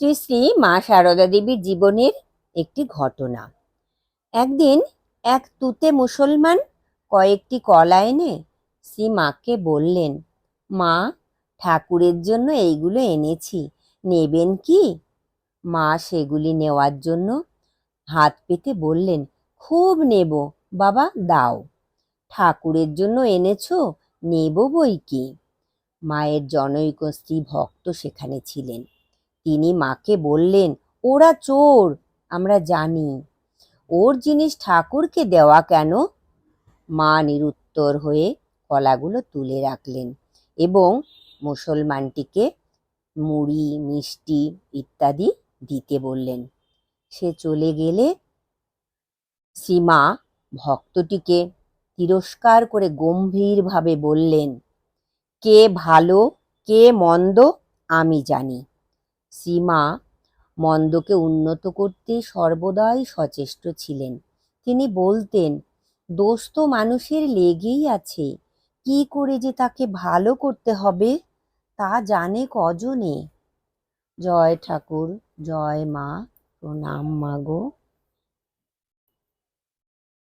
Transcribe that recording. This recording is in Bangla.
শ্রী শ্রী মা সারদা দেবীর জীবনের একটি ঘটনা। একদিন এক তুতে মুসলমান কয়েকটি কলা এনে শ্রী মাকে বললেন, মা, ঠাকুরের জন্য এইগুলো এনেছি, নেবেন কি? মা সেগুলি নেওয়ার জন্য হাত পেতে বললেন, খুব নেব, বাবা, দাও। ঠাকুরের জন্য এনেছো, নেব বই কি? মায়ের জনৈক স্ত্রী ভক্ত সেখানে ছিলেন। তিনি মাকে বললেন, ওরা চোর, আমরা জানি। ওর জিনিস ঠাকুরকে দেওয়া কেন? মা নিরুত্তর হয়ে কলাগুলো তুলে রাখলেন এবং মুসলমানটিকে মুড়ি, মিষ্টি ইত্যাদি দিতে বললেন। সে চলে গেলে শ্রীমা ভক্তটিকে তিরস্কার করে গম্ভীরভাবে বললেন, কে ভালো, কে মন্দ, আমি জানি। শ্রীমা মন্দকে উন্নত করতে সর্বদাই সচেষ্ট ছিলেন। তিনি বলতেন, দোষ তো মানুষের লেগেই আছে। কি করে যে তাকে ভালো করতে হবে, তা জানে কজনে? জয় ঠাকুর, জয় মা, প্রণাম মাগো